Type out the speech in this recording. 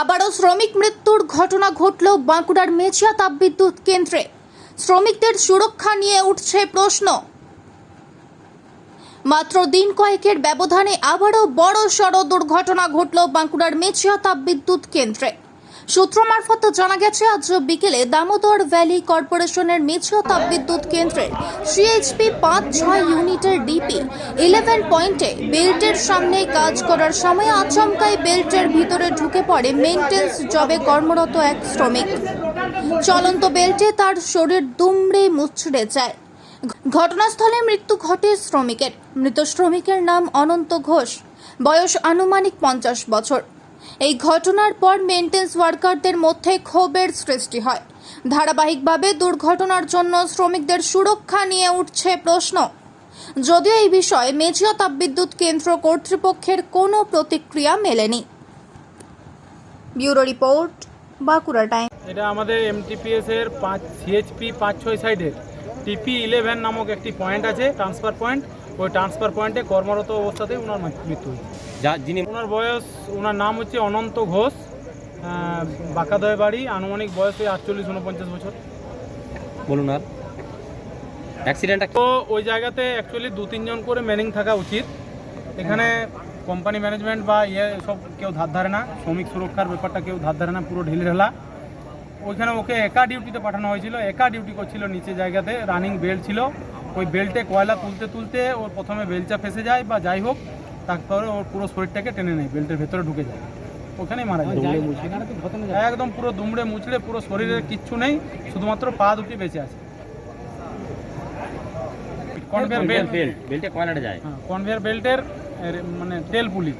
আবারও শ্রমিক মৃত্যুর ঘটনা ঘটল বাঁকুড়ার মেছিয়া তাপবিদ্যুৎ কেন্দ্রে শ্রমিকদের সুরক্ষা নিয়ে উঠছে প্রশ্ন। মাত্র দিন কয়েকের ব্যবধানে আবারও বড় সড় দুর্ঘটনা ঘটল বাঁকুড়ার মেছিয়া তাপবিদ্যুৎ কেন্দ্রে। সূত্র মারফত জানা গেছে, আজ বিকেলে দামোদর ভ্যালি কর্পোরেশনের মেচিয়া তাপবিদ্যুৎ কেন্দ্রের সিএইচপি পাঁচ ছয় ইউনিটের ডিপি ইলেভেন পয়েন্টে বেল্টের সামনে কাজ করার সময় আচমকাই বেল্টের ভিতরে ঢুকে পড়ে মেইনটেন্স জবে কর্মরত এক শ্রমিক। চলন্ত বেল্টে তার শরীর দুমড়ে মুচড়ে যায়। ঘটনাস্থলে মৃত্যু ঘটে শ্রমিকের। মৃত শ্রমিকের নাম অনন্ত ঘোষ। বয়স আনুমানিক পঞ্চাশ বছর। এই ঘটনার পর মেনটেন্স ওয়ার্কারদের মধ্যে ক্ষোভের সৃষ্টি হয়। ধারাবাহিকভাবে দুর্ঘটনার জন্য শ্রমিকদের সুরক্ষা নিয়ে উঠছে প্রশ্ন। যদিও এই বিষয়ে মেজিয়া তাপবিদ্যুৎ কেন্দ্র কর্তৃপক্ষের কোনো প্রতিক্রিয়া মেলেনি। Bureau report, Bankura time. এটা আমাদের এমটিপিএস এর পাঁচ সিএইচপি পাঁচ ছয় সাইডের। টিপি ইলেভেন নামক একটি পয়েন্ট আছে ট্রান্সফার পয়েন্ট ওই ট্রান্সফার পয়েন্টে কর্মরত অবস্থাতে ওনার মৃত্যু হয়েছে। যা যিনি ওনার বয়স ওনার নাম হচ্ছে অনন্ত ঘোষ বাঁকাদয় বাড়ি আনুমানিক বয়স ওই আটচল্লিশ উনপঞ্চাশ বছর। বলুন আর। অ্যাক্সিডেন্টটা তো ওই জায়গাতে অ্যাকচুয়ালি দু তিনজন করে ম্যানিং থাকা উচিত। এখানে কোম্পানি ম্যানেজমেন্ট বা ইয়ে সব কেউ ধার ধারে না শ্রমিক সুরক্ষার ব্যাপারটা কেউ ধার ধারে না পুরো ঢিলঢালা ওইখানে ওকে একা ডিউটিতে পাঠানো হয়েছিল একা ডিউটি করছিল নিচে জায়গাতে রানিং বেল্ট ছিল। ওই বেল্টে কয়লা তুলতে তুলতে ওর প্রথমে বেলচা ফেসে যায় বা যাই হোক তারপরে ওর পুরো শরীরটাকে টেনে নেয় বেল্টের ভেতরে ঢুকে যায়। ওখানেই মারা যায়। একদম পুরো দুমড়ে মুচড়ে পুরো শরীরের কিচ্ছু নেই শুধুমাত্র পা দুটি বেঁচে আছে। Conveyor belt. বেল্ট বেল্টে কয়লাটা যায়? কনভেয়ার বেল্টের মানে তেল পুলি।